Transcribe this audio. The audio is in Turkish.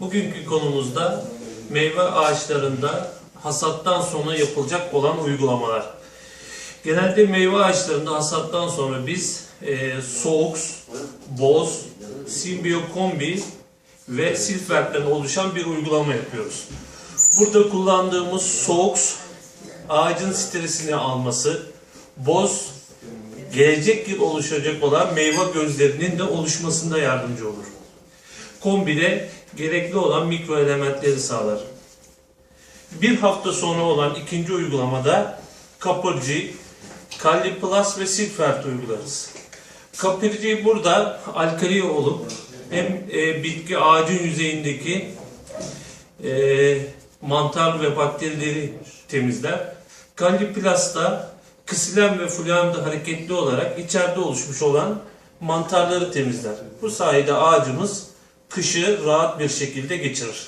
Bugünkü konumuzda meyve ağaçlarında hasattan sonra yapılacak olan uygulamalar. Genelde meyve ağaçlarında hasattan sonra biz e, Soğux, Boz, Symbio Kombi ve Silfert'ten oluşan bir uygulama yapıyoruz. Burada kullandığımız Soğux, ağacın stresini alması, Boz, gelecek yıl oluşacak olan meyve gözlerinin de oluşmasında yardımcı olur. Kombide gerekli olan mikro elementleri sağlar. Bir hafta sonra olan ikinci uygulamada kapırcı, Kali Plus ve Silfert uygularız. Kapırcıyı burada alkali olup hem e, bitki ağacın yüzeyindeki e, mantar ve bakterileri temizler. Kali Plus da ksilem ve fulyamda hareketli olarak içeride oluşmuş olan mantarları temizler. Bu sayede ağacımız kışı rahat bir şekilde geçirir.